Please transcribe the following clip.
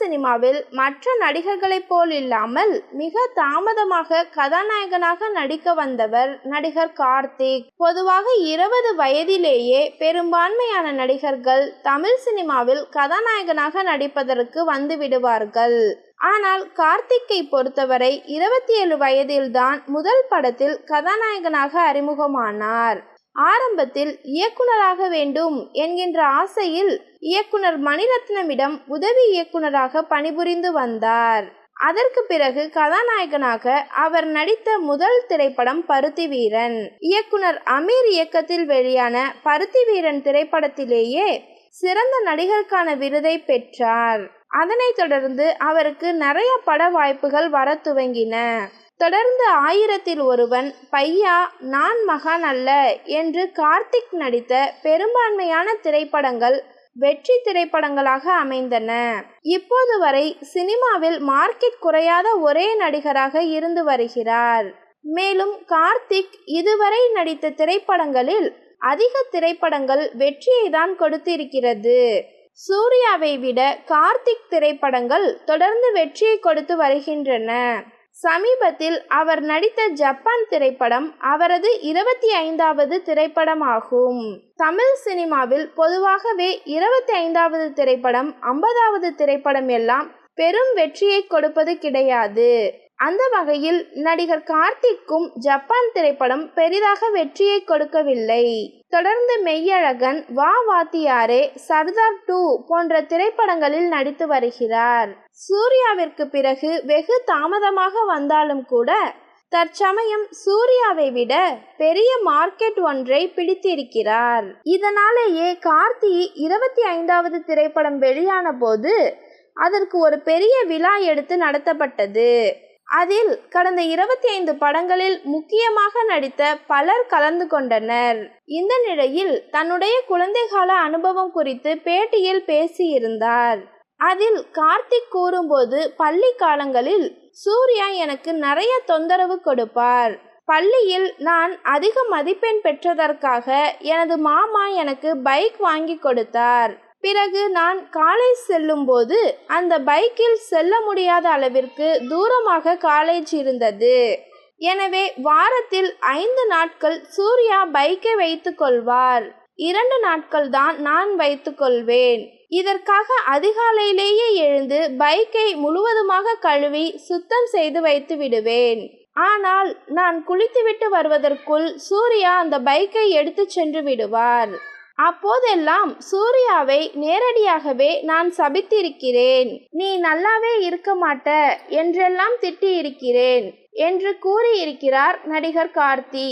சினிமாவில் மற்ற நடிகர்களைப் போல் இல்லாமல் மிக தாமதமாக கதாநாயகனாக நடிக்க வந்தவர் நடிகர் கார்த்திக். பொதுவாக இருபது வயதிலேயே பெரும்பான்மையான நடிகர்கள் தமிழ் சினிமாவில் கதாநாயகனாக நடிப்பதற்கு வந்துவிடுவார்கள் ஆனால் கார்த்திக்கை பொறுத்தவரை இருபத்தி ஏழு வயதில்தான் முதல் படத்தில் கதாநாயகனாக அறிமுகமானார். ஆரம்பத்தில் இயக்குனராக வேண்டும் என்கின்ற ஆசையில் இயக்குனர் மணிரத்னமிடம் உதவி இயக்குனராக பணிபுரிந்து வந்தார். அதற்கு பிறகு கதாநாயகனாக அவர் நடித்த முதல் திரைப்படம் பருத்தி வீரன். இயக்குனர் அமீர் இயக்கத்தில் வெளியான பருத்தி வீரன் திரைப்படத்திலேயே சிறந்த நடிகருக்கான விருதை பெற்றார். அதனைத் தொடர்ந்து அவருக்கு நிறைய பட வாய்ப்புகள் வர துவங்கின. தொடர்ந்து ஆயிரத்தில் ஒருவன் பையா நான் மகான் அல்ல என்று கார்த்திக் நடித்த பெரும்பான்மையான திரைப்படங்கள் வெற்றி திரைப்படங்களாக அமைந்தன. இப்போது வரை சினிமாவில் மார்க்கெட் குறையாத ஒரே நடிகராக இருந்து வருகிறார். மேலும் கார்த்திக் இதுவரை நடித்த திரைப்படங்களில் அதிக திரைப்படங்கள் வெற்றியை தான் கொடுத்திருக்கிறது. சூர்யாவை விட கார்த்திக் திரைப்படங்கள் தொடர்ந்து வெற்றியை கொடுத்து வருகின்றன. சமீபத்தில் அவர் நடித்த ஜப்பான் திரைப்படம் அவரது இருபத்தி ஐந்தாவது திரைப்படமாகும். தமிழ் சினிமாவில் பொதுவாகவே இருபத்தி ஐந்தாவது திரைப்படம் ஐம்பதாவது திரைப்படம் எல்லாம் பெரும் வெற்றியை கொடுப்பது கிடையாது. அந்த வகையில் நடிகர் கார்த்திக்கும் ஜப்பான் திரைப்படம் பெரிதாக வெற்றியை கொடுக்கவில்லை. தொடர்ந்து மெய்யழகன் வா வாத்தியாரே சர்தார் டூ போன்ற திரைப்படங்களில் நடித்து வருகிறார். சூர்யாவிற்கு பிறகு வெகு தாமதமாக வந்தாலும் கூட தற்சமயம் சூர்யாவை விட பெரிய மார்க்கெட் ஒன்றை பிடித்திருக்கிறார். இதனாலேயே கார்த்தி இருபத்தி ஐந்தாவது திரைப்படம் வெளியான போது அதற்கு ஒரு பெரிய விழா எடுத்து நடத்தப்பட்டது. அதில் கடந்த இருபத்தி ஐந்து படங்களில் முக்கியமாக நடித்த பலர் கலந்து கொண்டனர். இந்த நிலையில் தன்னுடைய குழந்தைகால அனுபவம் குறித்து பேட்டியில் பேசியிருந்தார். அதில் கார்த்திக் கூறும்போது பள்ளி காலங்களில் சூர்யா எனக்கு நிறைய தொந்தரவு கொடுப்பார். பள்ளியில் நான் அதிக மதிப்பெண் பெற்றதற்காக எனது மாமா எனக்கு பைக் வாங்கி கொடுத்தார். பிறகு நான் காலேஜ் செல்லும்போது அந்த பைக்கில் செல்ல முடியாத அளவிற்கு தூரமாக காலேஜ் இருந்தது எனவே வாரத்தில் ஐந்து நாட்கள் சூர்யா பைக்கை வைத்து கொள்வார். இரண்டு நாட்கள் தான் நான் வைத்து கொள்வேன். இதற்காக அதிகாலையிலேயே எழுந்து பைக்கை முழுவதுமாக கழுவி சுத்தம் செய்து வைத்து விடுவேன். ஆனால் நான் குளித்துவிட்டு வருவதற்குள் சூர்யா அந்த பைக்கை எடுத்து சென்று விடுவார். அப்போதெல்லாம் சூர்யாவை நேரடியாகவே நான் சபித்திருக்கிறேன். நீ நல்லாவே இருக்க மாட்ட என்றெல்லாம் திட்டியிருக்கிறேன் என்று கூறியிருக்கிறார் நடிகர் கார்த்தி.